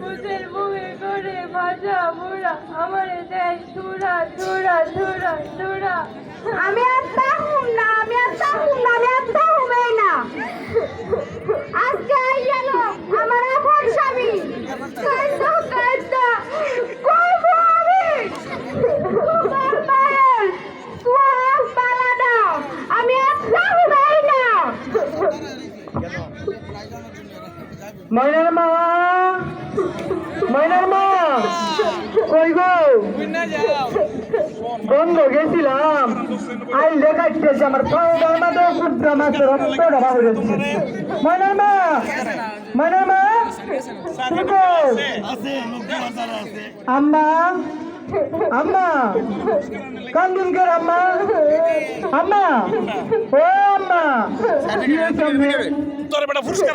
পুতের মুখে করে ভাজা মুড়া, আমার দেয় চূড়া চূড়া চূড়া চূড়া আমি আর তাহুম না, আমি আর তাহুম না, আমি আর তাহুমই না। ময়নার মা! ময়নার মা! কই গো? বন্ধ গেছিলাম। আই লেখাইতেছে আমার পাউডার মা তো কুদ্রা মাছের রক্ত ঢাকা হয়েছে ময়নার মা! ময়নার মা! আম্মা! আম্মা কান্দুন কর আম্মা আম্মা ও আম্মা? তোর বেটা ফুসকার